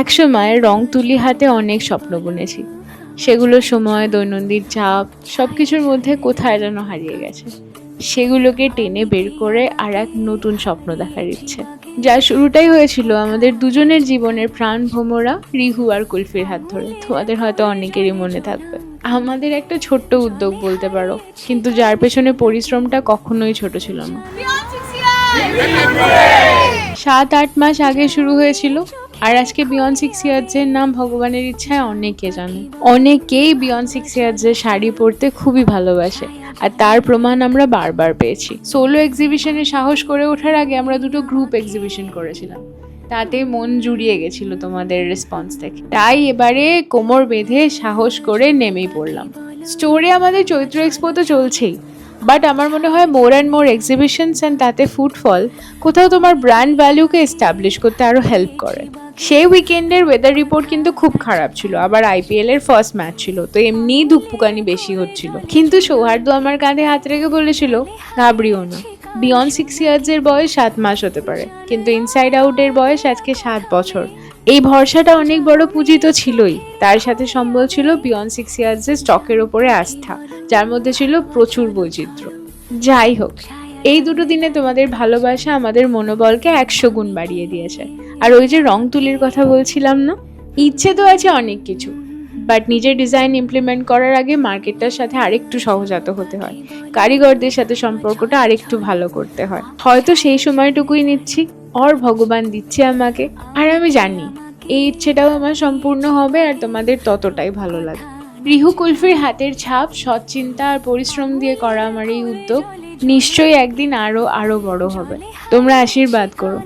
একসময় রং তুলি হাতে অনেক স্বপ্ন বুনেছি। সেগুলো সময়, দৈনন্দিন চাপ সব কিছুর মধ্যে কোথায় যেন হারিয়ে গেছে। সেগুলোকে টেনে বের করে আর এক নতুন স্বপ্ন দেখার ইচ্ছে। যার শুরুটাই হয়েছিল আমাদের দুজনের জীবনের প্রাণ ভোমরা রিহু আর কুলফির হাত ধরে। তোমাদের হয়তো অনেকেরই মনে থাকবে। আমাদের একটা ছোট্ট উদ্যোগ বলতে পারো, কিন্তু যার পেছনে পরিশ্রমটা কখনোই ছোট ছিল না। সাত, আট মাস আগে শুরু হয়েছিল। আর আজকে বিয়ন সিক্স ইয়ার্সের নাম ভগবানের ইচ্ছায় অনেকে জানে। অনেকেই বিয়ন সিক্স ইয়ার্সের শাড়ি পরতে খুবই ভালোবাসে। আর তার প্রমাণ আমরা বারবার পেয়েছি। সোলো এক্সিবিশনে সাহস করে ওঠার আগে আমরা দুটো গ্রুপ এক্সিবিশন করেছিলাম। তাতে মন জুড়িয়ে গেছিল তোমাদের রেসপন্স থেকে তাই এবারে কোমর বেঁধে সাহস করে নেমেই পড়লাম। স্টোরে আমাদের চৈত্র এক্সপো তো চলছেই। বাট আমার মনে হয় more and more exhibitions and তাতে ফুটফল কোথাও তোমার ব্র্যান্ড ভ্যালুকে এস্টাবলিশ করতে আরও হেল্প করে। সেই উইকেন্ডের ওয়েদার রিপোর্ট কিন্তু খুব খারাপ ছিল। আবার আইপিএল এর ফার্স্ট ম্যাচ ছিল, তো এমনিই ধুকপুকানি বেশি হচ্ছিল। কিন্তু সৌহার্দ্য আমার কাঁধে হাত রেখে বলেছিল, ঘাবড়িও না। বিয়ন্ড সিক্স ইয়ার্সের বয়স সাত মাস হতে পারে। কিন্তু ইনসাইড আউটের বয়স আজকে সাত বছর। এই ভরসাটা অনেক বড় পুঁজি তো ছিলই। তার সাথে সম্বল ছিল বিয়ন্ড সিক্স ইয়ার্সের স্টকের ওপরে আস্থা, যার মধ্যে ছিল প্রচুর বৈচিত্র্য। যাই হোক, এই দুটো দিনে তোমাদের ভালোবাসা আমাদের মনোবলকে একশো গুণ বাড়িয়ে দিয়েছে। আর ওই যে রং তুলির কথা বলছিলাম না? ইচ্ছে তো আছে অনেক কিছু। বাট নিজের ডিজাইন ইমপ্লিমেন্ট করার আগে মার্কেটটার সাথে আরেকটু সহজাত হতে হয়। কারিগরদের সাথে সম্পর্কটা আরেকটু ভালো করতে হয়। হয়তো সেই সময়টুকুই নিচ্ছি অর ভগবান দিচ্ছে আমাকে, আর আমি জানি এই ইচ্ছেটাও আমার সম্পূর্ণ হবে আর তোমাদের ততটাই ভালো লাগবে। রিহু কুলফির হাতের ছাপ সৎ চিন্তা আর পরিশ্রম দিয়ে করা আমার এই উদ্যোগ নিশ্চয়ই একদিন আরও আরও বড় হবে। তোমরা আশীর্বাদ করো।